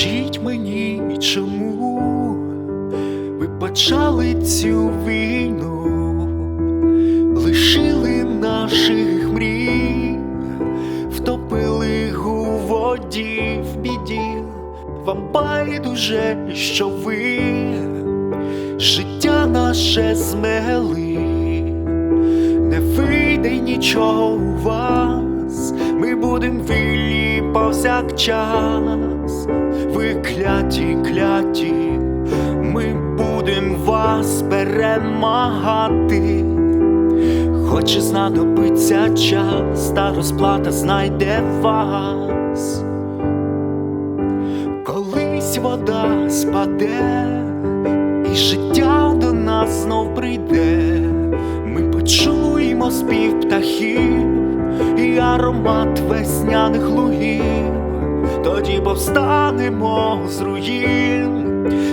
Скажіть мені, чому ви почали цю війну, лишили наших мрій, втопили у воді в біді, вам байдуже, що ви життя наше змели, не вийде нічого у вас, ми будем вільні повсякчас, ви кляті, кляті, ми будем вас перемагати. Хоч і знадобиться час, та розплата знайде вас. Колись вода спаде, і життя до нас знов прийде. Ми почуємо спів птахів аромат весняних лугів. Тоді повстанемо з руїн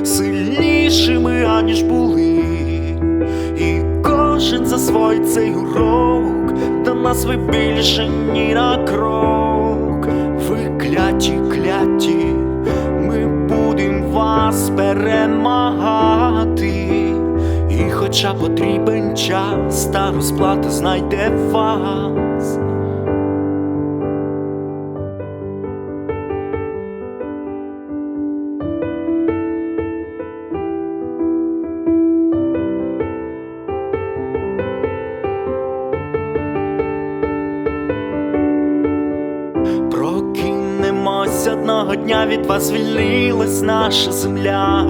сильнішими, аніж були. І кожен засвоїть цей урок, до нас ви більше ні на крок. Ви кляті, кляті, ми будем вас перемагати. І хоча потрібен час, та розплата знайде вас. Прокинемось одного дня від вас звільнилась наша земля.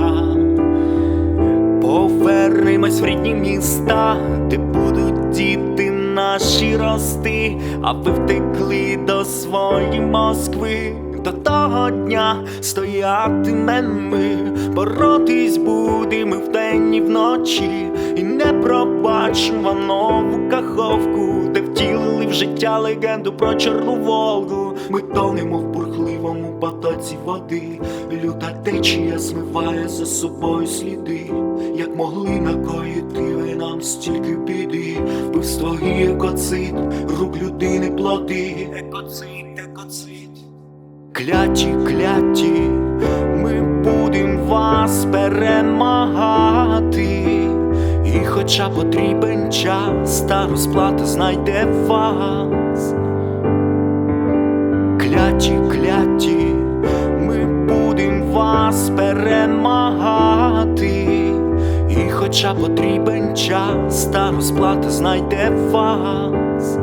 Повернемось в рідні міста, де будуть діти наші рости, а ви втекли до своєї Москви. До того дня стоятимем ми, боротись будемо вдень і вночі, і не пробачимо вам нову каховку, де втілили в життя легенду про Чорну Волгу. Ми тонемо в бурхливому потоці води, люта течія змиває за собою сліди, як могли накоїти ви нам стільки біди, вбивство і екоцид, рук людини плоди, екоцид, екоцид. Кляті, кляті, ми будем вас перемагати. І хоча потрібен час, та розплата знайде вас. Кляті, кляті, ми будем вас перемагати. І хоча потрібен час, та розплата знайде вас.